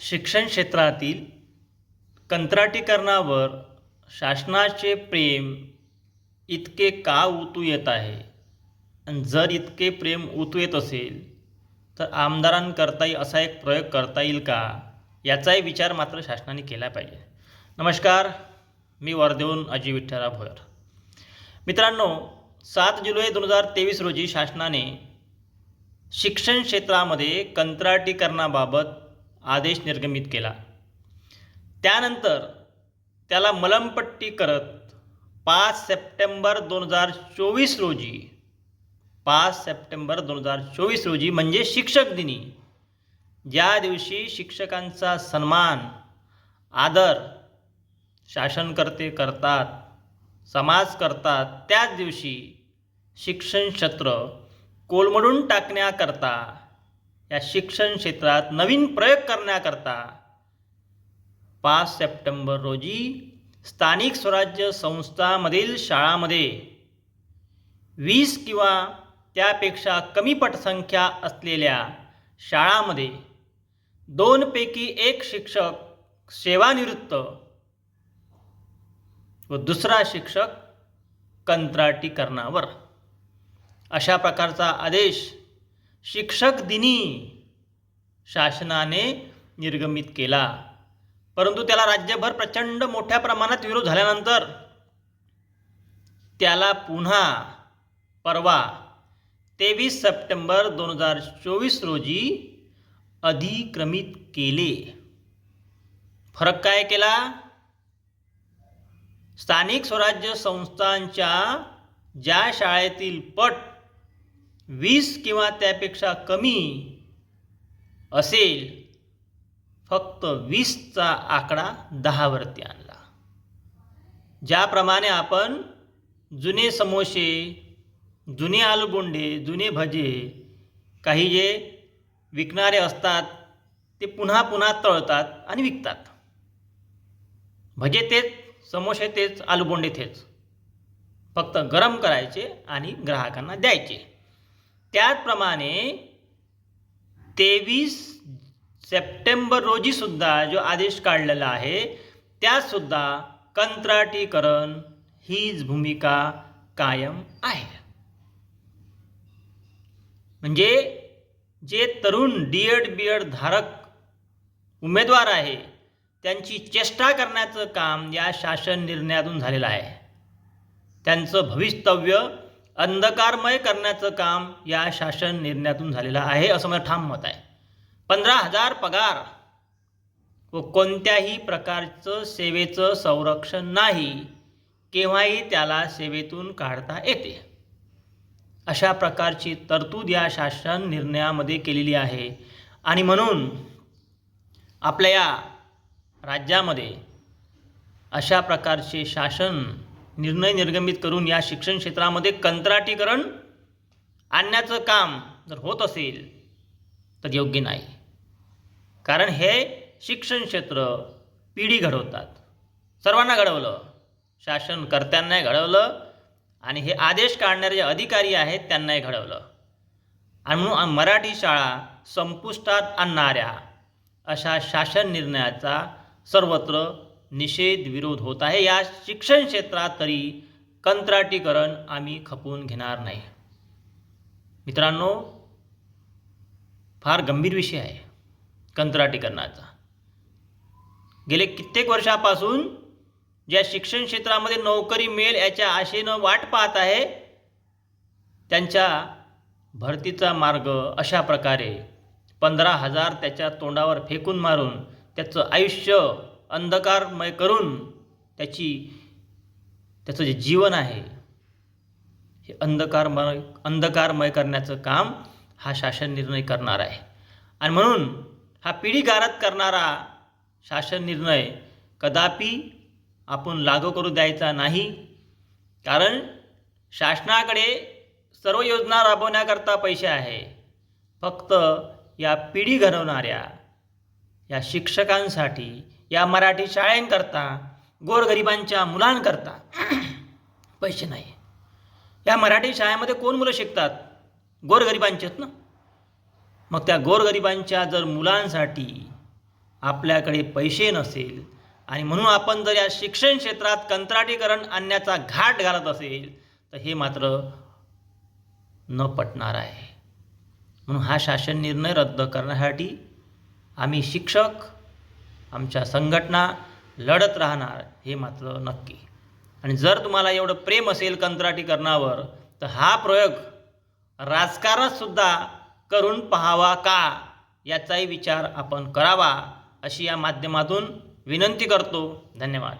शिक्षण क्षेत्रातील कंत्राटीकरणावर शासनाचे प्रेम इतके का उतू येत आहे? आणि जर इतके प्रेम उतू येत असेल तर आमदारांकरताही असा एक प्रयोग करता येईल का? याचाही विचार मात्र शासनाने केला पाहिजे. नमस्कार मी वर्धेहून अजय विठ्ठलराव भोयर. मित्रांनो सात जुलै दोन हजार तेवीस रोजी शासनाने शिक्षण क्षेत्रामध्ये कंत्राटीकरणाबाबत आदेश निर्गमित केला. त्यानंतर त्याला मलमपट्टी करत पाच सप्टेंबर दोन हजार चोवीस रोजी पाच सप्टेंबर दोन हजार चोवीस रोजी म्हणजे शिक्षक दिनी ज्या दिवशी शिक्षकांचा सन्मान आदर शासनकर्ते करतात समाज करतात त्याच दिवशी शिक्षण क्षेत्र कोलमडून टाकण्याकरता या शिक्षण क्षेत्रात नवीन प्रयोग करण्याकरता पाच सप्टेंबर रोजी स्थानिक स्वराज्य संस्थामधील शाळामध्ये वीस किंवा त्यापेक्षा कमी पटसंख्या असलेल्या शाळामध्ये दोनपैकी एक शिक्षक सेवानिवृत्त व दुसरा शिक्षक कंत्राटीकरणावर. अशा प्रकारचा आदेश शिक्षक दिनी शासनाने निर्गमित केला. परंतु त्याला राज्यभर प्रचंड मोठ्या प्रमाणात विरोध झाल्यानंतर त्याला पुन्हा परवा तेवीस सप्टेंबर दोन हजार चोवीस रोजी अधिक्रमित केले. फरक काय केला? स्थानिक स्वराज्य संस्थांच्या ज्या शाळेतील पट वीस किंवा त्यापेक्षा कमी असेल फक्त वीसचा आकडा दहावरती आणला. ज्याप्रमाणे आपण जुने समोसे जुने आलुबोंडे जुने भजे काही जे विकणारे असतात ते पुन्हा पुन्हा तळतात आणि विकतात. भजे तेच समोसे तेच आलुगोंडे तेच. फक्त गरम करायचे आणि ग्राहकांना द्यायचे. त्याचप्रमाणे तेवीस सप्टेंबर रोजीसुद्धा जो आदेश काढलेला आहे त्यातसुद्धा कंत्राटीकरण हीच भूमिका कायम आहे. म्हणजे जे तरुण डी एड बी एड धारक उमेदवार आहे त्यांची चेष्टा करण्याचं काम या शासन निर्णयातून झालेलं आहे. त्यांचं भवितव्य अंधकारमय करण्याचं काम या शासन निर्णयातून झालेलं आहे असं माझं ठाम मत आहे. पंधरा हजार पगार व कोणत्याही प्रकारचं सेवेचं संरक्षण नाही केव्हाही त्याला सेवेतून काढता येते. अशा प्रकारची तरतूद या शासन निर्णयामध्ये केलेली आहे. आणि म्हणून आपल्या या राज्यामध्ये अशा प्रकारचे शासन निर्णय निर्गमित करून या शिक्षण क्षेत्रामध्ये कंत्राटीकरण आणण्याचं काम जर होत असेल तर योग्य नाही. कारण हे शिक्षण क्षेत्र पिढी घडवतात. सर्वांना घडवलं. शासनकर्त्यांनाही घडवलं आणि हे आदेश काढणारे जे अधिकारी आहेत त्यांनाही घडवलं. आणि म्हणून मराठी शाळा संपुष्टात आणणाऱ्या अशा शासन निर्णयाचा सर्वत्र निषेध विरोध होत आहे. या शिक्षण क्षेत्रात तरी कंत्राटीकरण आम्ही खपवून घेणार नाही. मित्रांनो फार गंभीर विषय आहे कंत्राटीकरणाचा. गेले कित्येक वर्षापासून ज्या शिक्षण क्षेत्रामध्ये नोकरी मिळेल याच्या आशेनं वाट पाहत आहे त्यांच्या भरतीचा मार्ग अशा प्रकारे पंधरा हजार त्याच्या तोंडावर फेकून मारून त्याचं आयुष्य अंधकारमय करून त्याची त्याचं जे जीवन आहे हे अंधकारमय अंधकारमय करण्याचं काम हा शासन निर्णय करणार आहे. आणि म्हणून हा पिढी करणारा शासन निर्णय कदापि आपण लागू करू द्यायचा नाही. कारण शासनाकडे सर्व योजना राबवण्याकरता पैसे आहे. फक्त या पिढी घडवणाऱ्या या शिक्षकांसाठी या मराठी शाळेंकरता गोरगरिबांच्या मुलांकरता पैसे नाही या मराठी शाळेमध्ये कोण मुलं शिकतात? गोरगरिबांचेच ना? मग त्या गोरगरिबांच्या जर मुलांसाठी आपल्याकडे पैसे नसेल आणि म्हणून आपण जर या शिक्षण क्षेत्रात कंत्राटीकरण आणण्याचा घाट घालत असेल तर हे मात्र न पटणार आहे. म्हणून हा शासन निर्णय रद्द करण्यासाठी आम्ही शिक्षक आमच्या संघटना लढत राहणार हे मात्र नक्की. आणि जर तुम्हाला एवढं प्रेम असेल कंत्राटीकरणावर तर हा प्रयोग राजकारणातसुद्धा करून पाहावा का? याचाही विचार आपण करावा अशी या माध्यमातून विनंती करतो. धन्यवाद.